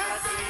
ทศิ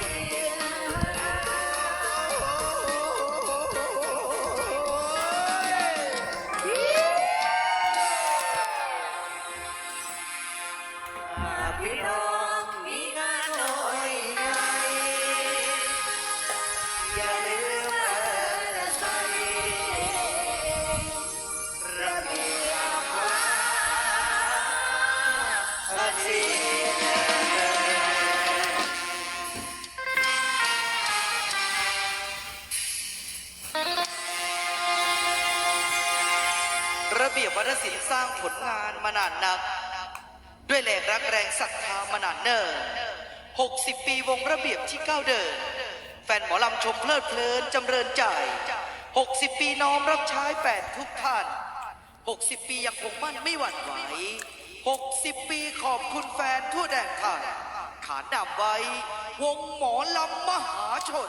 ระเบียบวัฒนศิลป์สร้างผลงานมานานนัก ด้วยแรงรักแรงศรัทธามานานเนิ่น60 ปีวงระเบียบที่ก้าวเดิน แฟนหมอลำชมเพลิดเพลินจำเริญใจ 60 ปีน้อมรับใช้แฟนทุกท่าน 60 ปียังคงมั่นไม่หวั่นไหว 60 ปีขอบคุณแฟนทั่วแดนไทยขานนำไว้ วงหมอลำมหาชน